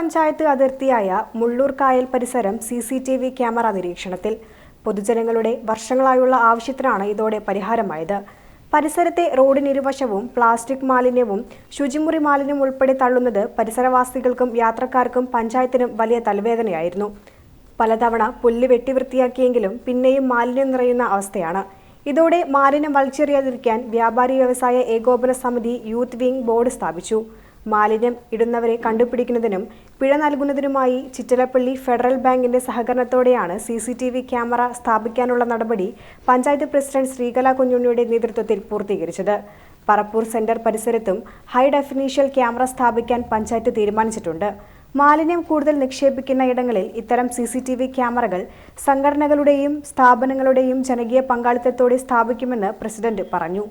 പഞ്ചായത്ത് അതിർത്തിയായ മുള്ളൂർ കായൽ പരിസരം C C T V camera നിരീക്ഷണത്തിൽ. പൊതുജനങ്ങളുടെ വർഷങ്ങളായുള്ള ആവശ്യത്തിനാണ് ഇതോടെ പരിഹാരമായത്. പരിസരത്തെ റോഡിനിരുവശവും പ്ലാസ്റ്റിക് മാലിന്യവും ശുചിമുറി മാലിന്യം ഉൾപ്പെടെ തള്ളുന്നത് പരിസരവാസികൾക്കും യാത്രക്കാർക്കും പഞ്ചായത്തിനും വലിയ തലവേദനയായിരുന്നു. പലതവണ പുല്ല് വെട്ടി വൃത്തിയാക്കിയെങ്കിലും പിന്നെയും മാലിന്യം നിറയുന്ന അവസ്ഥയാണ്. ഇതോടെ മാലിന്യം വലിച്ചെറിയാതിരിക്കാൻ വ്യാപാരി വ്യവസായ ഏകോപന സമിതി യൂത്ത് വിംഗ് ബോർഡ് സ്ഥാപിച്ചു. മാലിന്യം ഇടുന്നവരെ കണ്ടുപിടിക്കുന്നതിനും പിഴ നൽകുന്നതിനുമായി ചിറ്റലപ്പള്ളി ഫെഡറൽ ബാങ്കിന്റെ സഹകരണത്തോടെയാണ് C C T V camera സ്ഥാപിക്കാനുള്ള നടപടി പഞ്ചായത്ത് പ്രസിഡന്റ് ശ്രീകല കുഞ്ഞുണ്ണിയുടെ നേതൃത്വത്തിൽ പൂർത്തീകരിച്ചത്. പറപ്പൂർ സെന്റർ പരിസരത്തും ഹൈ ഡെഫിനീഷ്യൽ ക്യാമറ സ്ഥാപിക്കാൻ പഞ്ചായത്ത് തീരുമാനിച്ചിട്ടുണ്ട്. മാലിന്യം കൂടുതൽ നിക്ഷേപിക്കുന്ന ഇടങ്ങളിൽ ഇത്തരം സി സി ടി വി ക്യാമറകൾ സംഘടനകളുടെയും സ്ഥാപനങ്ങളുടെയും ജനകീയ പങ്കാളിത്തത്തോടെ സ്ഥാപിക്കുമെന്ന് പ്രസിഡന്റ് പറഞ്ഞു.